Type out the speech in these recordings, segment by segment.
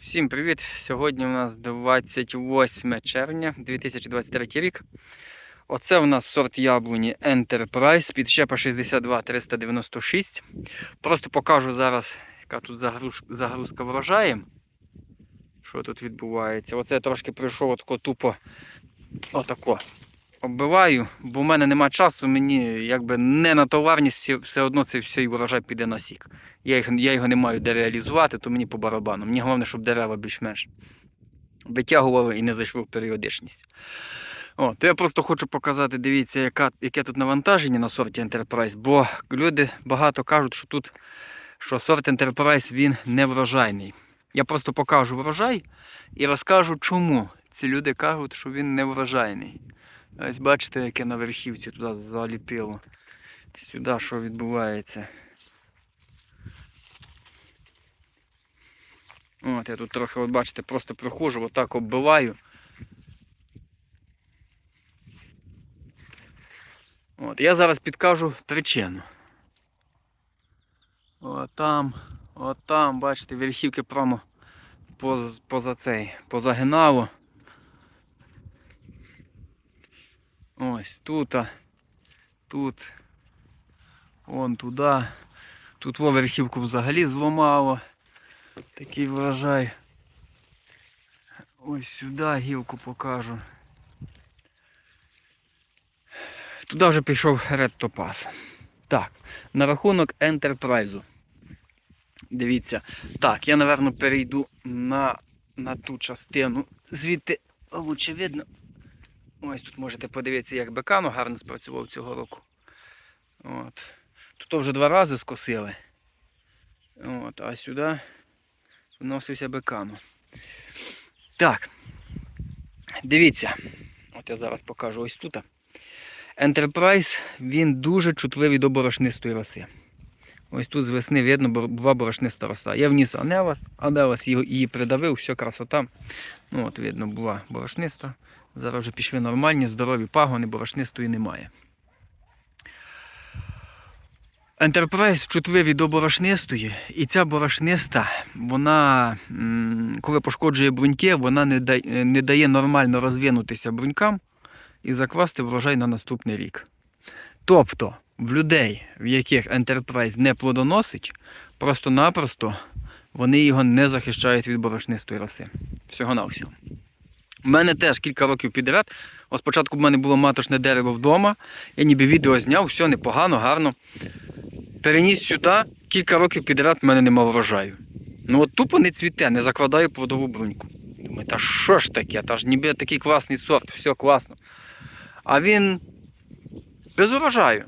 Всім привіт! Сьогодні у нас 28 червня 2023 рік. Оце у нас сорт яблуні Enterprise підщепа 62 396. Просто покажу зараз, яка тут загрузка врожаєм. Що тут відбувається. Оце я трошки прийшов отако тупо отако. Оббиваю, бо в мене нема часу, мені якби не на товарність, все, одно цей всій урожай піде на сік. Я, їх, я його не маю де реалізувати, то мені по барабану. Мені головне, щоб дерева більш-менш витягували і не зайшли в періодичність. О, то я просто хочу показати, дивіться, яка, яке тут навантаження на сорті Enterprise, бо люди багато кажуть, що тут що сорт Enterprise він не врожайний. Я просто покажу врожай і розкажу, чому ці люди кажуть, що він не врожайний. Ось бачите, яке на верхівці туди заліпило. Сюди що відбувається. От, я тут трохи, от бачите, просто приходжу, отак оббиваю. От, я зараз підкажу причину. От там, от там, бачите, верхівки прямо поз, поза цей, позагинало. Ось тут, тут, вон туди. Тут верхівку взагалі зламало. Такий врожай. Ось сюди гілку покажу. Туди вже пішов Red Topaz. Так, на рахунок Enterprise. Дивіться. Так, я, напевно, перейду на, на ту частину. Звідти лучше видно. Ось тут можете подивитися, як бекано гарно спрацював цього року. От. Тут вже два рази скосили. От, а сюди вносився бекану. Так. Дивіться. От я зараз покажу ось тут. Enterprise, він дуже чутливий до борошнистої роси. Ось тут з весни видно була борошниста роса. Я вніс Анелас, Анелас її придавив, все красота. Ну от видно, була борошниста. Зараз вже пішли нормальні, здорові пагони, борошнистої немає. Enterprise чутливі до борошнистої, і ця борошниста, вона, коли пошкоджує бруньки, вона не дає, не дає нормально розвинутися брунькам і закласти врожай на наступний рік. Тобто, в людей, в яких Enterprise не плодоносить, просто-напросто вони його не захищають від борошнистої роси. Всього-навсього. У мене теж кілька років підряд. Ось спочатку в мене було маточне дерево вдома. Я ніби відео зняв, все непогано, гарно. Переніс сюди, кілька років підряд в мене нема врожаю. Ну от тупо не цвіте, не закладаю плодову бруньку. Думаю, та що ж таке? Та ж ніби такий класний сорт, все класно. А він без урожаю.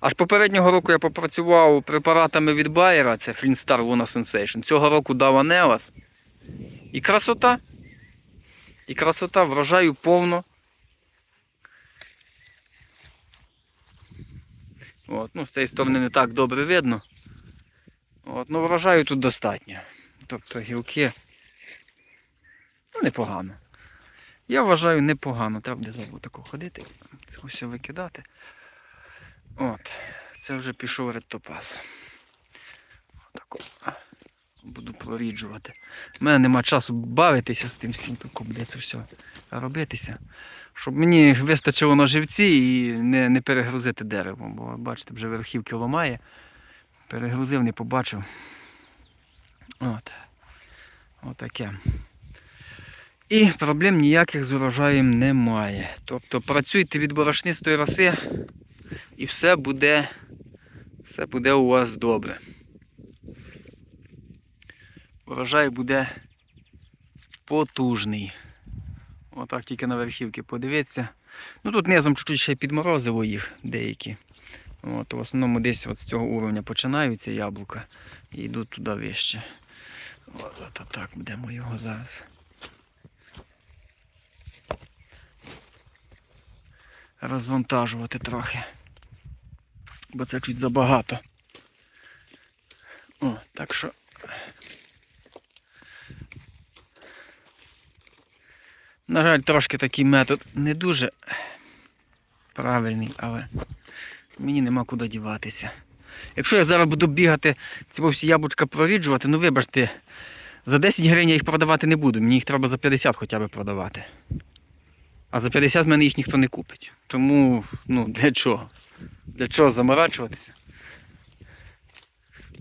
Аж попереднього року я попрацював препаратами від Байера, це Flinstar Luna Sensation. Цього року дав Анелас. І красота. І красота, врожаю повно. От, ну, з цієї сторони не так добре видно. От, ну, врожаю тут достатньо. Тобто гілки ну, непогано. Я вважаю непогано. Треба буде забути тако ходити, це все викидати. От, це вже пішов редтопас. Отако. Буду проріджувати. У мене нема часу бавитися з тим всім, тако буде це все робитися. Щоб мені вистачило на живці і не, не перегрузити дерево, бо бачите, вже верхівки ламає. Перегрузив, не побачив. От. Отаке. І проблем ніяких з урожаєм немає. Тобто працюйте від борошнистої роси і все буде, все буде у вас добре. Урожай буде потужний. Отак тільки на верхівки подивіться. Ну тут низом чуть-чуть ще підморозило їх деякі. От, в основному десь от з цього уровня починаються яблука і йдуть туди вище. От, от, от так будемо його зараз. Розвантажувати трохи. Бо це чуть забагато. О, так що. На жаль, трошки такий метод не дуже правильний, але мені нема куди діватися. Якщо я зараз буду бігати ці всі яблучка проріджувати, ну вибачте, За 10 гривень я їх продавати не буду, мені їх треба за 50 хоча б продавати. А за 50 в мене їх ніхто не купить. Тому, ну, для чого? Для чого заморачуватися?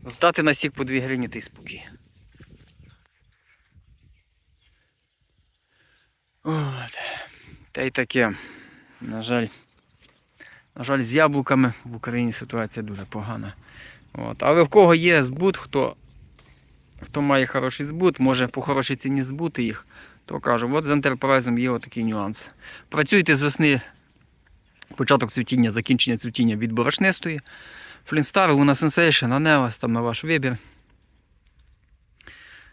Здати на сік по 2 гривні та й спокій. От. Та й таке. На жаль. На жаль, з яблуками в Україні ситуація дуже погана. От. Але в кого є збут, хто, хто має хороший збут, може по хорошій ціні збути їх, то кажу, от з Enterprise є отакий нюанс. Працюйте з весни, початок цвітіння, закінчення цвітіння від борошнистої. Флінстар, Луна Sensation, Аневас, там на ваш вибір.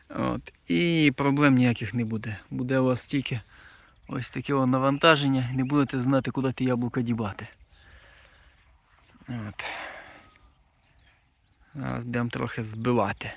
От. І проблем ніяких не буде. Буде у вас тільки ось таке о навантаження, не будете знати, куди ті яблука дібати. От. Зараз будемо трохи збивати.